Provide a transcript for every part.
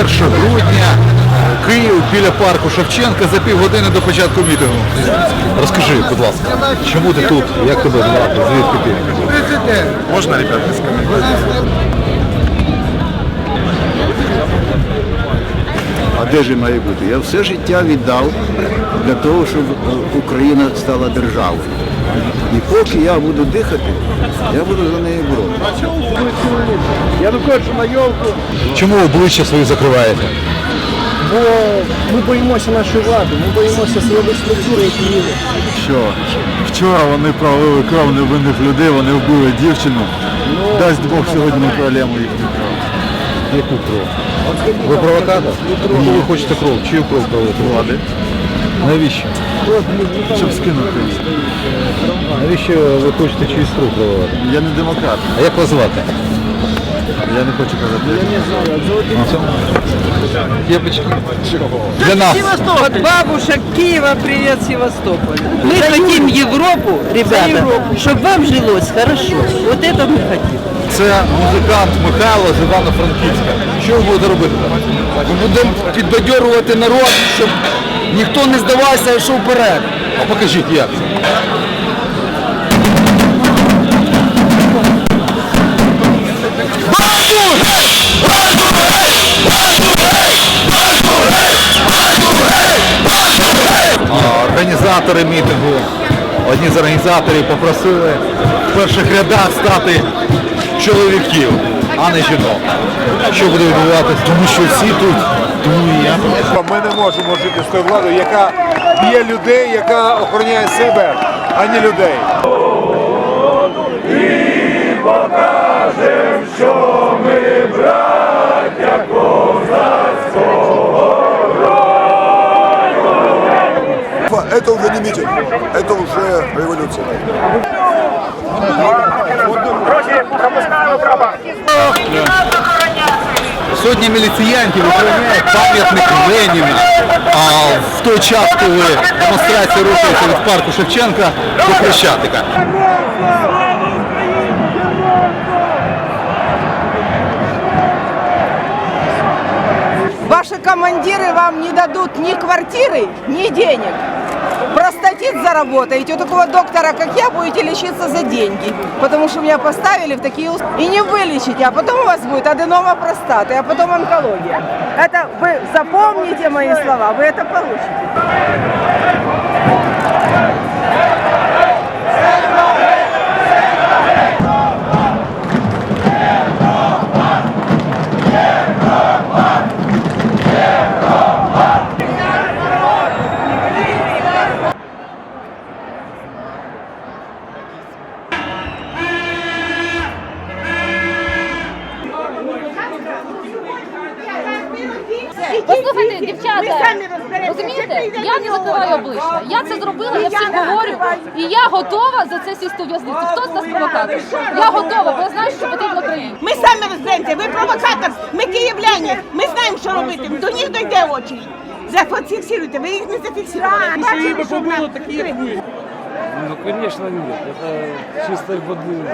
1 грудня, Київ біля парку Шевченка за півгодини до початку мітингу. Розкажи, будь ласка, чому ти тут? Як тебе звати? Звідки ти? Можна, ребята, сказати? А де ж має бути? Я все життя віддав для того, щоб е, Україна стала державою. І поки я буду дихати, я буду за нею боротися. Я виходжу на йолку, Чому обличчя свої закриваєте? бо ми боїмося нашої влади, ми боїмося силових структур, які є. Що вчора вони провели кров невинних людей, вони вбили дівчину. Дасть Бог сьогодні ми пролємо їхню кров. Яку кров? Ви провокатор? Кому ви хочете кров? Чию кров проводити? Влади, Навіщо? щоб скинути їх. Навіщо ви хочете чиюсь кров проводити? Я не демократ, А як вас звати? я не хочу казати. Для нас. От бабушек Киева, привет Севастополь. Мы хотим Европу, ребята, чтобы вам жилось хорошо. Вот это мы хотим. Це музикант Михайло з Івано-Франківська. Що ви будете робити? Ми будемо підбадьорувати народ, щоб ніхто не здавався, а йшов вперед. А покажіть як. Організатори мітингу, одні з організаторів попросили в перших рядах стати чоловіків, а не жінок. Що буде відбуватися? Тому що всі тут, тому і я. Ми не можемо жити з тою владою, яка б'є людей, яка охороняє себе, а не людей. Это уже не митинг, это уже революция. Сотні міліціянтів охороняють пам'ятник Леніна. А в той час, коли демонстрація рухається від парку Шевченка до Хрещатика. Ваши командиры вам не дадут ни квартиры, ни денег. Простатит заработаете. У такого доктора, как я, будете лечиться за деньги. Потому что меня поставили в такие ус- И не вылечите, а потом у вас будет аденома простаты, а потом онкология. Это вы запомните мои слова, вы это получите. говорю, і я готова за це сісти у в'язницю. Хто з нас провокатор? Я готова, бо я знаю, що потрібно країні. Ми самі розберемося, ви провокатор, ми київляні, ми знаємо, що робити, до них дойде очередь. Зафіксируйте, ви їх не зафіксируєте. Бачили, що було такі Ну, конечно, нет. Это чистой воды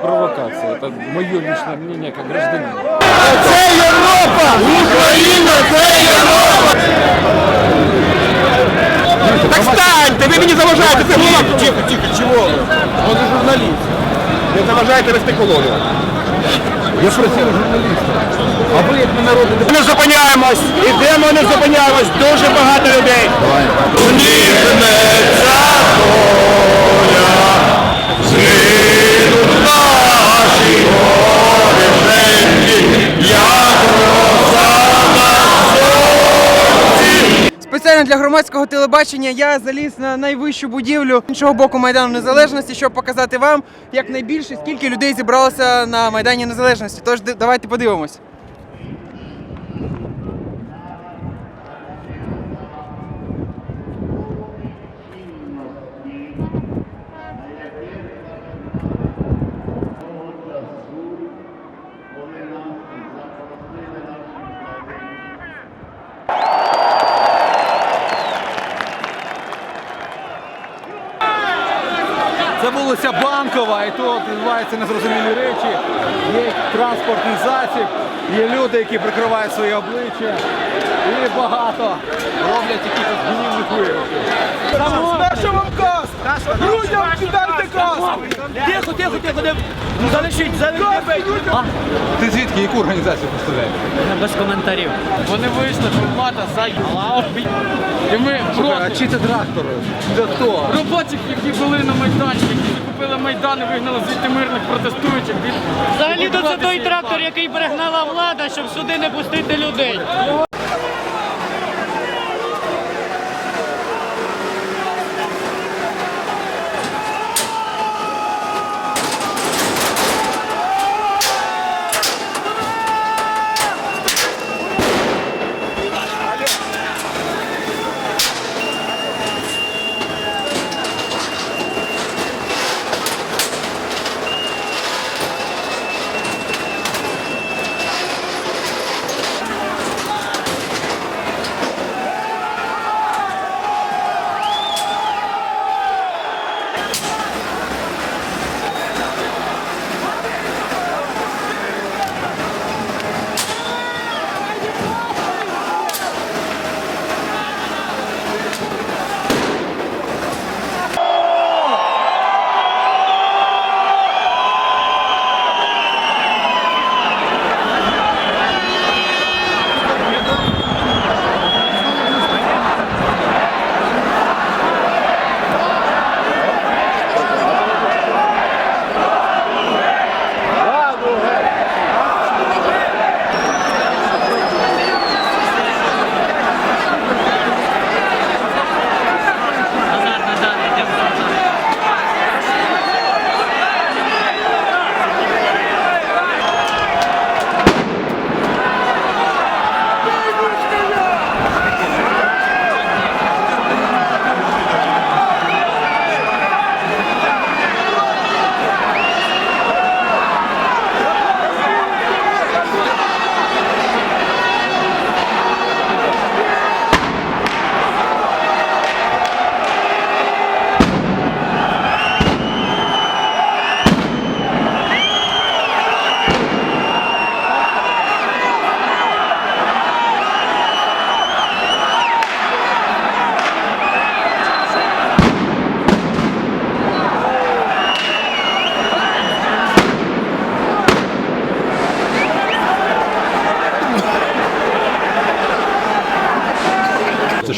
провокация. Это мое личное мнение как гражданина. Так встаньте, ви мені заважаєте, це голова. Тихо, тихо, чого ви? Он же журналіст. Не заважаєте вести колону. Я просив журналіста. А ви як народний депутат? Не зупиняємось, ідемо, не зупиняємось, дуже багато людей. Для громадського телебачення я заліз на найвищу будівлю іншого боку Майдану Незалежності, щоб показати вам якнайбільше, скільки людей зібралося на Майдані Незалежності. Тож давайте подивимось. Вулиця Банкова, і тут відбуваються незрозумілі речі. Є транспортний засіб, є люди, які прикривають свої обличчя. І багато роблять якихось гнівних. Нащо вам каска? Людям кидайте каску! Тихо, тихо, тихо, не залишіть, залишіть. Ти звідки яку організацію представляєш? Без коментарів. Вони вийшли, влада заїла. І ми А чи це трактор? Це хто? робочих, які були на Майданчику, купили Майдан і вигнали звідти мирних протестуючих. Взагалі то це той трактор, який пригнала влада, щоб сюди не пустити людей.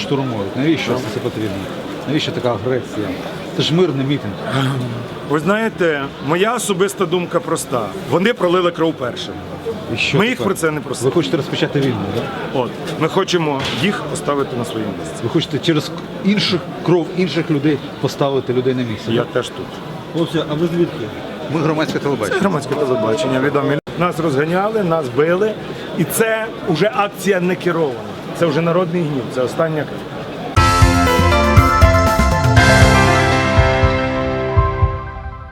Штурмують. Навіщо це все потрібно? Навіщо така агресія? Це ж мирний мітинг. Ви знаєте, моя особиста думка проста. Вони пролили кров першими. І що Ми їх тепер? про це не просили. Ви хочете розпочати війну, так? От ми хочемо їх поставити на своє місце. Ви хочете через інших кров інших людей поставити людей на місце. Я так? теж тут. Хлопці, а ви звідки? Ми громадське телебачення. Громадське телебачення відомі. Нас розганяли, нас били, і це вже акція не керована. Це вже народний гнів. Це остання